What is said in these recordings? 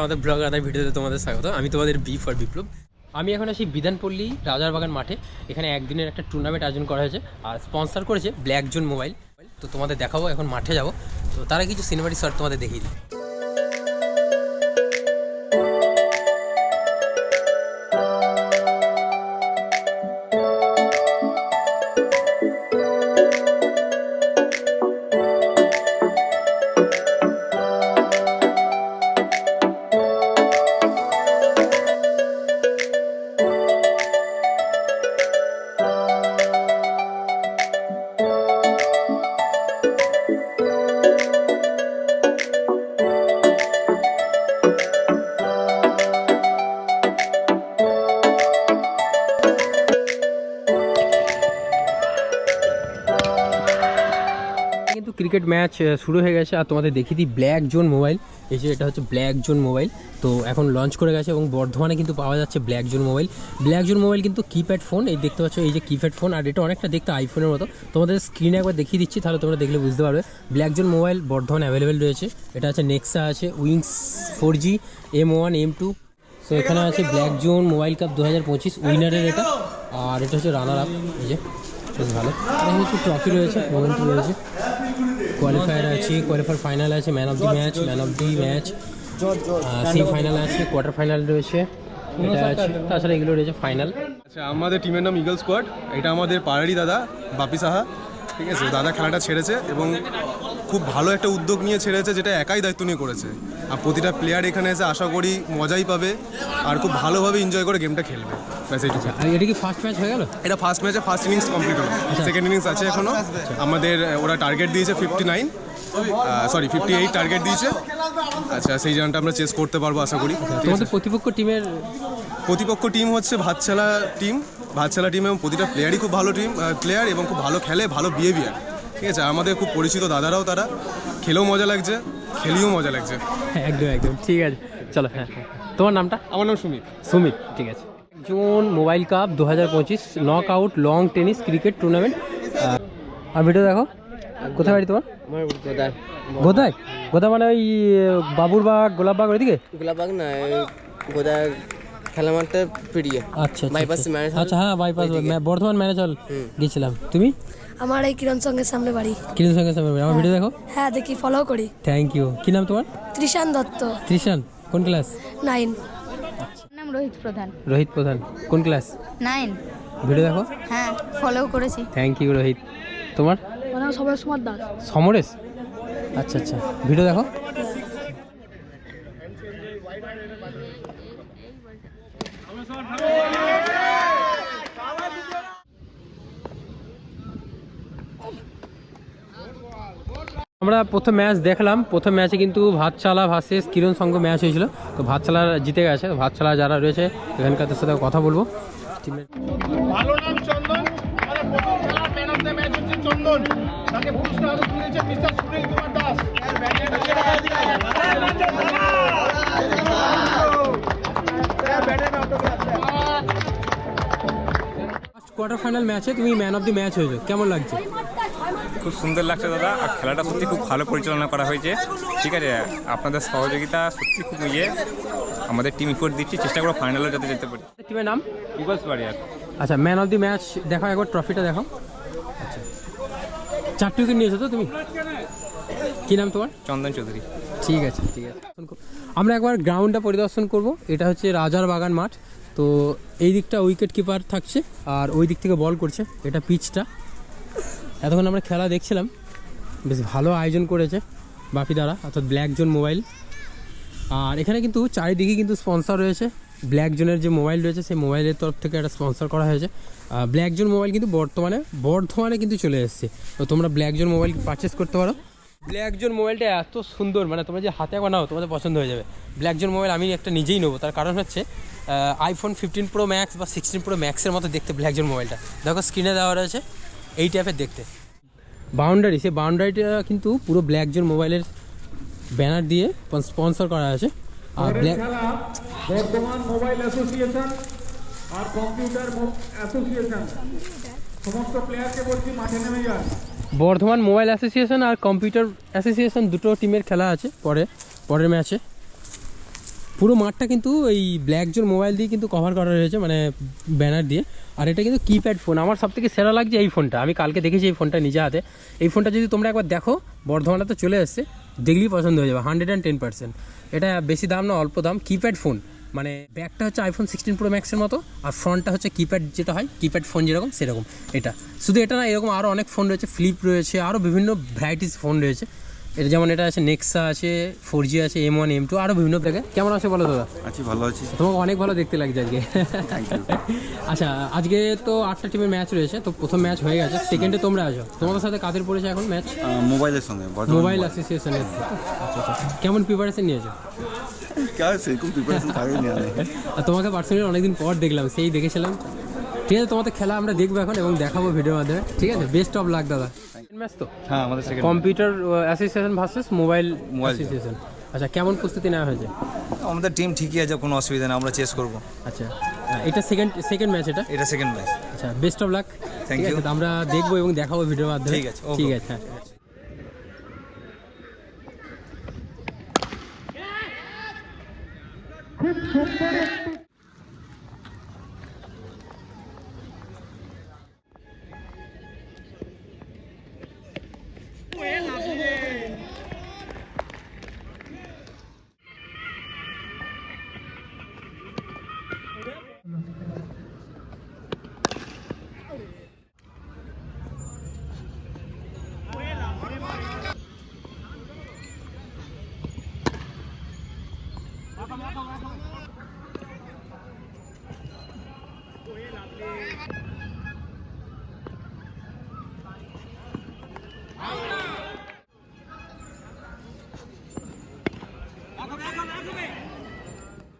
আমাদের তোমাদের আমি তোমাদের বি ফর বিপ্লব আমি এখন আসি বিধানপল্লী রাজারবাগান মাঠে। এখানে একদিনের একটা টুর্নামেন্ট আয়োজন করা হয়েছে। আর স্পন্সার করেছে ব্ল্যাক জোন মোবাইল তো তোমাদের দেখাবো, এখন মাঠে যাব। তো তারা কিছু সিনেমাটি শট তোমাদের দেখিয়ে দিই। ক্রিকেট ম্যাচ শুরু হয়ে গেছে। আর তোমাদের দেখিয়ে দিই ব্ল্যাক জোন মোবাইল এই যে এটা হচ্ছে ব্ল্যাক জোন মোবাইল তো এখন লঞ্চ করে গেছে এবং বর্ধমানে কিন্তু পাওয়া যাচ্ছে Black Zone mobile Black Zone mobile কিন্তু কিপ্যাড ফোন এই দেখতে পাচ্ছ, এই যে কিপ্যাড ফোন আর এটা অনেকটা দেখতে আইফোনের মতো। তোমাদের স্ক্রিনে একবার দেখিয়ে দিচ্ছি, তাহলে তোমরা দেখলে বুঝতে পারবে। ব্ল্যাক জোন মোবাইল বর্ধমানে অ্যাভেলেবেল রয়েছে। এটা আছে নেক্সা আছে Wings four G M one M two so এখানে আছে ব্ল্যাক জোন মোবাইল কাপ দু হাজার পঁচিশ উইনারের এটা। আর এটা হচ্ছে রানার আপ এই যে, বেশ ভালো। এখানে কিছু ট্রফি রয়েছে মোমেন্ট রয়েছে। কোয়ালিফায়ার আছে কোয়ালিফায়ার ফাইনাল আছে man of the match man of the match semi final আছে কোয়ার্টার ফাইনাল রয়েছে এটা আছে তাছাড়া এগুলো রয়েছে ফাইনাল আচ্ছা আমাদের টিমের নাম ইগল স্কোয়াড এটা আমাদের পাড়ারই দাদা বাপি সাহা ঠিক আছে? দাদা খেলাটা ছেড়েছে এবং খুব ভালো একটা উদ্যোগ নিয়ে ছেড়েছে যেটা একাই দায়িত্ব নিয়ে করেছে। আর প্রতিটা প্লেয়ার এখানে এসে আশা করি মজাই পাবে আর খুব ভালোভাবে এনজয় করে গেমটা খেলবে। আর এটা কি ফার্স্ট ম্যাচ হয়ে গেল? এটা ফার্স্ট ম্যাচে ফার্স্ট ইনিংস কমপ্লিট হলো। সেকেন্ড ইনিংস আছে এখনও। আমাদের ওরা টার্গেট দিয়েছে fifty nine sorry fifty eight target দিয়েছে। আচ্ছা সেই জানটা আমরা চেস করতে পারব আশা করি। ঠিক তোমাদের প্রতিপক্ষ টিমের প্রতিপক্ষ টিম হচ্ছে ভাতছালা টিম ভাতছালা টিম এবং প্রতিটা প্লেয়ারই খুব ভালো টিম প্লেয়ার এবং খুব ভালো খেলে ভালো বিহেভিয়ার ঠিক আছে আমাদের খুব পরিচিত দাদারাও তারা। খেলেও মজা লাগছে খেলিও মজা লাগছে। হ্যাঁ একদম একদম ঠিক আছে। চলো হ্যাঁ হ্যাঁ। তোমার নামটা? আমার নাম সুমিত। সুমিত ঠিক আছে। জোন মোবাইল কাপ দু হাজার পঁচিশ knock out long tennis cricket tournament আর ভিডিও দেখো। কোথায় বাড়ি তোমার? গোদায়। গোদা মানে ওই বাবুরবাগ গোলাপবাগ ওইদিকে? গোলাপবাগ না গোদা খেলা মাঠটা পেরিয়ে আচ্ছা আচ্ছা, বাইপাস আচ্ছা। আচ্ছা হ্যাঁ বাইপাস বর্ধমান ম্যানেজ হল গেছিলাম তুমি? আমার এই কিরণ সঙ্গের সামনে বাড়ি। কিরণ সঙ্গে সামনে বাড়ি? আমার ভিডিও দেখো। হ্যাঁ দেখি ফলো করি। থ্যাংক ইউ কি নাম তোমার? ত্রিশান দত্ত। ত্রিশান কোন ক্লাস নাইন নাম রোহিত প্রধান। রোহিত প্রধান কোন ক্লাস নাইন ভিডিও দেখো। হ্যাঁ ফলো করেছি। Thank you Rohit. তোমার? আমার সবাই সুমার দাস। সমরেশ? আচ্ছা আচ্ছা। ভিডিও দেখো। আমরা প্রথম ম্যাচ দেখলাম। প্রথম ম্যাচে কিন্তু ভাতচালা ভার্সেস কিরণ সংঘ ম্যাচ হয়েছিল। তো ভাতচালা জিতে গেছে। তো ভাতচালা যারা রয়েছে এখানকার সাথে কথা বলব। টিমের ভালো নাম চন্দন। আমাদের প্রথম খেলার ম্যান অফ দ্য ম্যাচ হচ্ছে চন্দন। তাকে পুরস্কার তুলেছে mister Sunil Kumar Das. Quarter final ম্যাচে তুমি ম্যান অফ দি ম্যাচ হয়েছো। কেমন লাগছে? খুব সুন্দর লাগছে দাদা আর খেলাটা সত্যি খুব ভালো পরিচালনা করা হয়েছে। ঠিক আছে আপনাদের সহযোগিতা সত্যি খুব ইয়ে। আমাদের টিম ইফোর্ট দিচ্ছি চেষ্টা করব ফাইনালে যাতে যেতে পারি। টিমের নাম? ইগলস আর আচ্ছা ম্যান অফ দি ম্যাচ দেখো একবার ট্রফিটা দেখো। আচ্ছা। চারটে উইকেট নিয়েছো তো তুমি? কী নাম তোমার? চন্দন চৌধুরী। ঠিক আছে ঠিক আছে। আমরা একবার গ্রাউন্ডটা পরিদর্শন করব। এটা হচ্ছে রাজার বাগান মাঠ। তো এই দিকটা উইকেট কিপার থাকছে আর ওই দিক থেকে বল করছে। এটা পিচটা এতক্ষণ আমরা খেলা দেখছিলাম। বেশ ভালো আয়োজন করেছে বাপি দ্বারা অর্থাৎ ব্ল্যাক জোন মোবাইল আর এখানে কিন্তু চারিদিকে কিন্তু স্পন্সর রয়েছে। ব্ল্যাক জোনের যে মোবাইল রয়েছে, সেই মোবাইলের তরফ থেকে একটা স্পন্সর করা হয়েছে। ব্ল্যাক জোন মোবাইল কিন্তু বর্তমানে, বর্ধমানে কিন্তু চলে এসেছে। তো তোমরা ব্ল্যাক জোন মোবাইল পারচেস করতে পারো। ব্ল্যাক জোন মোবাইলটা এত সুন্দর মানে তোমরা যে হাতে বানাও, তোমাদের পছন্দ হয়ে যাবে। ব্ল্যাক জোন মোবাইল আমি একটা নিজেই নেব, তার কারণ হচ্ছে আইফোন ফিফটিন প্রো ম্যাক্স বা সিক্সটিন প্রো ম্যাক্সের মতো দেখতে ব্ল্যাক জোন মোবাইলটা দেখো স্ক্রিনে দেওয়া রয়েছে। এই টাইপের দেখতে। বাউন্ডারি সেই বাউন্ডারিটা কিন্তু পুরো ব্ল্যাক জোন মোবাইলের ব্যানার দিয়ে স্পন্সর করা আছে। আর ব্ল্যাক বর্তমান মোবাইল অ্যাসোসিয়েশন আর কম্পিউটার অ্যাসোসিয়েশন সমস্ত প্লেয়ারকে বলছি মাঠে নেমে যান। বর্ধমান মোবাইল অ্যাসোসিয়েশন আর কম্পিউটার অ্যাসোসিয়েশন দুটো টিমের খেলা আছে পরে পরের ম্যাচে পুরো মাঠটা কিন্তু এই ব্ল্যাক জোন মোবাইল দিয়ে কিন্তু কভার করা রয়েছে মানে ব্যানার দিয়ে। আর এটা কিন্তু কিপ্যাড ফোন আমার সব থেকে সেরা লাগছে এই ফোনটা আমি কালকে দেখেছি এই ফোনটা নিজে হাতে। এই ফোনটা যদি তোমরা একবার দেখো, বর্ধমানে তো চলে এসছে, দেখলেই পছন্দ হয়ে যাবে হান্ড্রেড অ্যান্ড টেন পার্সেন্ট এটা বেশি দাম না, অল্প দাম। কিপ্যাড ফোন মানে ব্যাকটা হচ্ছে আইফোন সিক্সটিন প্রো ম্যাক্সের মতো, আর ফ্রন্টটা হচ্ছে কিপ্যাড যেটা হয় কিপ্যাড ফোন যেরকম, সেরকম। এটা। শুধু এটা না, এরকম আরও অনেক ফোন রয়েছে ফ্লিপ রয়েছে আরও বিভিন্ন ভ্যারাইটিস ফোন রয়েছে। এটা যেমন এটা আছে নেক্সা আছে ফোর জি আছে এম ওয়ান এম টু আরও বিভিন্ন থেকে কেমন আছে বলো দাদা? আছি ভালো আছি। তোমাকে অনেক ভালো দেখতে লাগছে আজকে। আচ্ছা আজকে তো আটটা টিমের ম্যাচ রয়েছে তো প্রথম ম্যাচ হয়ে গেছে। সেকেন্ডে তোমরা আছো। তোমাদের সাথে কাদের পড়েছে এখন ম্যাচ মোবাইলের সঙ্গে মোবাইল অ্যাসোসিয়েশনের আচ্ছা আচ্ছা। কেমন প্রিপারেশন নিয়েছো? সেরকম প্রিপারেশন থাকে আর তোমাকে পার্সোনালি অনেকদিন পর দেখলাম সেই দেখেছিলাম। ঠিক আছে তোমাদের খেলা আমরা দেখব এখন এবং দেখাবো ভিডিওর মাধ্যমে। ঠিক আছে? বেস্ট অফ লাক দাদা। ম্যাচ তো? হ্যাঁ আমাদের second computer association versus mobile. Association আচ্ছা কেমন প্রস্তুতি নেওয়া হয়েছে? আমাদের টিম ঠিকই আছে কোনো অসুবিধা নেই আমরা চেস করব। আচ্ছা এটা সেকেন্ড সেকেন্ড ম্যাচ এটা? এটা সেকেন্ড ম্যাচ আচ্ছা বেস্ট অফ লাক. আছে তো আমরা দেখব এবং দেখাবো ভিডিওর মাধ্যমে। ঠিক আছে, ঠিক আছে হ্যাঁ।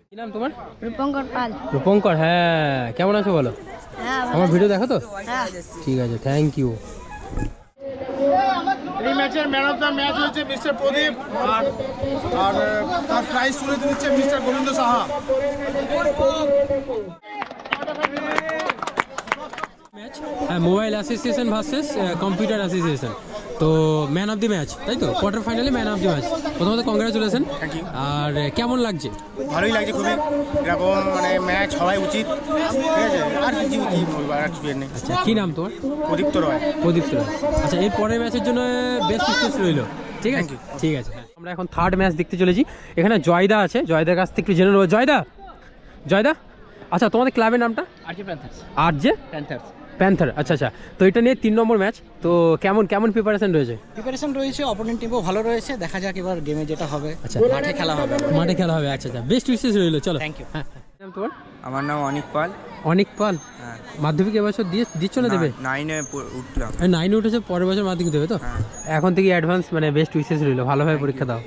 কি নাম তোমার? রূপঙ্কর পাল। রূপঙ্কর হ্যাঁ। কেমন আছো বলো? হ্যাঁ আমার ভিডিও দেখো তো? হ্যাঁ। ঠিক আছে থ্যাংক ইউ এই ম্যাচের ম্যান অফ দ্য ম্যাচ হচ্ছে মিস্টার প্রদীপ আর আর তার প্রাইজ তুলে দিচ্ছে মিস্টার গোবিন্দ সাহা। ম্যাচ হ্যাঁ mobile association versus computer association তো ম্যান অফ দি ম্যাচ তাই তো? কোয়ার্টার ফাইনালে ম্যান অফ দি ম্যাচ প্রথমত কংগ্রাচুলেশন আর কেমন লাগছে? ভালোই লাগছে খুবই। এরকম মানে ম্যাচ হওয়াই উচিত। ঠিক আছে? আর কিছু কি বলব আর কিছু নেই। আচ্ছা কী নাম তোমার? প্রদীপ্ত রয়। প্রদীপ্ত রায়। আচ্ছা এর পরের ম্যাচের জন্য বেস্ট স্টেজ রইল। ঠিক আছে? ঠিক আছে। আমরা এখন থার্ড ম্যাচ দেখতে চলেছি। এখানে জয়দা আছে। জয়দার কাছ থেকে একটু জেনে নেব। জয়দা? জয়দা? আচ্ছা তোমাদের ক্লাবের নামটা? আর জে প্যান্থার্স আর যে প্যান্থার্স প্যান্থার আচ্ছা আচ্ছা। তো এটা নিয়ে তিন নম্বর ম্যাচ তো কেমন কেমন প্রিপারেশন রয়েছে? প্রিপারেশন রয়েছে অপোনেন্ট টিমও ভালো রয়েছে। দেখা যাক এবার গেমে যেটা হবে। আচ্ছা। মাঠে খেলা হবে। মাঠে খেলা হবে আচ্ছা আচ্ছা। বেস্ট উইসেস রইল চলো। থ্যাংক ইউ হ্যাঁ। হ্যাঁ। নাম তোমার? আমার নাম অনিক পাল। অনিক পাল? হ্যাঁ। মাধ্যমিক এবছর দিয়ে দিচ্ছ না দেবে? নাইনে উঠলাম। নাইনে উঠেছে পরের বছর মাধ্যমিক দেবে তো? এখন থেকে অ্যাডভান্স মানে বেস্ট উইসেস রইল ভালোভাবে পরীক্ষা দাও।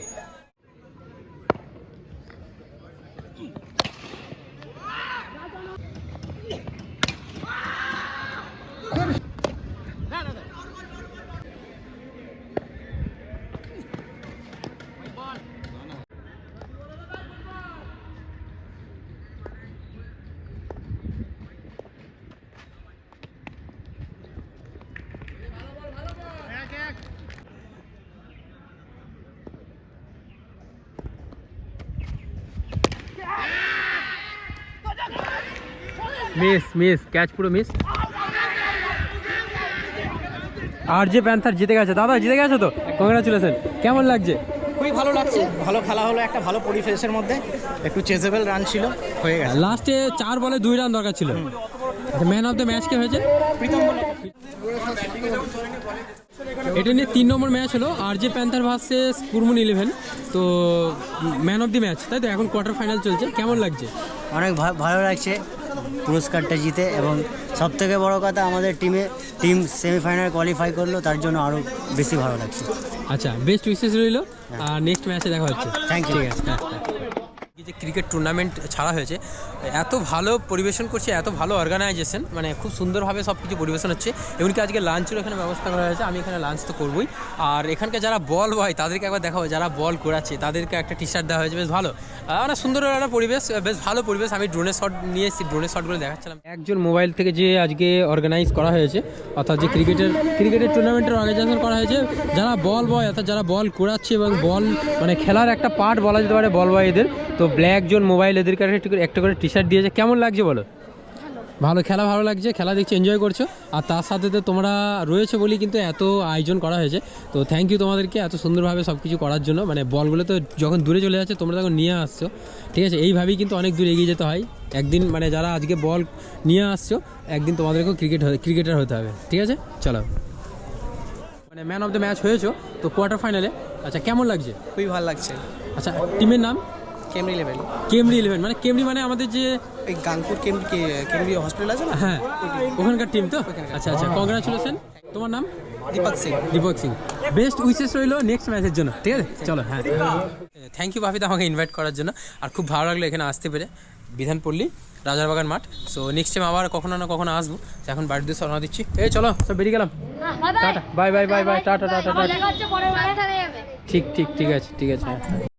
মিস মিস ক্যাচ পুরো মিস আর যে প্যান্থার জিতে গেছে। দাদা জিতে গেছে তো? কংগ্রাচুলেশন কেমন লাগছে? খুবই ভালো লাগছে। ভালো খেলা হলো একটা ভালো পরিবেশের মধ্যে। একটু চেজেবল রান ছিল হয়ে গেছে। লাস্টে চার বলে দুই রান দরকার ছিল। ম্যান অফ দ্য ম্যাচ কে হয়েছে? প্রীতম বলে। এটা নিয়ে তিন নম্বর ম্যাচ হলো। আর যে প্যান্থার ভার্সেস কুরমুন ইলেভেন তো ম্যান অফ দি ম্যাচ তাই তো এখন কোয়ার্টার ফাইনাল চলছে। কেমন লাগছে? অনেক ভা- ভালো লাগছে। পুরস্কারটা জিতে এবং সব থেকে বড় কথা আমাদের টিমে টিম সেমিফাইনাল কোয়ালিফাই করল তার জন্য আরও বেশি ভালো লাগছে। আচ্ছা বেস্ট উইসেস রইল। আর নেক্সট ম্যাচে দেখা হচ্ছে। থ্যাংক ইউ ঠিক আছে হ্যাঁ, হ্যাঁ। যে ক্রিকেট টুর্নামেন্ট ছাড়া হয়েছে, এত ভালো পরিবেশন করছে, এত ভালো অর্গানাইজেশন মানে খুব সুন্দরভাবে সব কিছু পরিবেশন হচ্ছে। এমনকি আজকে লাঞ্চেরও এখানে ব্যবস্থা করা হয়েছে, আমি এখানে লাঞ্চ তো করবই। আর এখানকার যারা বল বয় তাদেরকে একবার দেখাবো, যারা বল করাচ্ছে তাদেরকে একটা টি শার্ট দেওয়া হয়েছে, বেশ ভালো। অনেক সুন্দর একটা পরিবেশ, বেশ ভালো পরিবেশ, আমি ড্রোনের শট নিয়ে এসেছি ড্রোনের শটগুলো দেখাচ্ছিলাম। একজন মোবাইল থেকে যে আজকে অর্গানাইজ করা হয়েছে, অর্থাৎ যে ক্রিকেটের ক্রিকেটের টুর্নামেন্টের অর্গানাইজেশন করা হয়েছে, যারা বল বয় অর্থাৎ যারা বল করাচ্ছে এবং বল মানে খেলার একটা পার্ট বলা যেতে পারে বল বয় এদের তো ব্ল্যাক জোন মোবাইল এদের কাছে একটু একটা করে টি শার্ট দিয়েছে। কেমন লাগছে বলো? ভালো খেলা ভালো লাগছে খেলা দেখছি এনজয় করছ। আর তার সাথে তো তোমরা রয়েছে বলেই কিন্তু এত আয়োজন করা হয়েছে। তো থ্যাংক ইউ তোমাদেরকে এত সুন্দরভাবে সব কিছু করার জন্য। মানে বলগুলো তো যখন দূরে চলে যাচ্ছে তোমরা তখন নিয়ে আসছো। ঠিক আছে এইভাবেই কিন্তু অনেক দূর এগিয়ে যেতে হয়। একদিন মানে যারা আজকে বল নিয়ে আসছো একদিন তোমাদেরকেও ক্রিকেট ক্রিকেটার হতে হবে। ঠিক আছে? চলো। মানে ম্যান অফ দ্য ম্যাচ হয়েছো তো কোয়ার্টার ফাইনালে আচ্ছা কেমন লাগছে? খুবই ভালো লাগছে। আচ্ছা টিমের নাম? কেমরি লেভেল কেমরি ইলেভেন মানে কেমরি মানে আমাদের যে এই গাংপুর কেমরি কেমরি হসপিটাল আছে না হ্যাঁ ওখানকার টিম তো আচ্ছা আচ্ছা কংগ্রাচুলেশন তোমার নাম দীপক সিং দীপক সিং বেস্ট উইসেস রইল নেক্সট ম্যাচের জন্য ঠিক আছে চলো হ্যাঁ থ্যাংক ইউ ভাবিদা আমাকে ইনভাইট করার জন্য আর খুব ভালো লাগল এখানে আসতে পেরে বিধান বিধানপল্লী রাজারবাগান মাঠ সো নেক্সট টাইম আবার কখনো না কখনো আসব এখন বাড়ির দিয়ে রওনা দিচ্ছি এই চলো সব বেরিয়ে গেলাম tata bye bye bye bye tata tata tata ঠিক ঠিক ঠিক আছে ঠিক আছে হ্যাঁ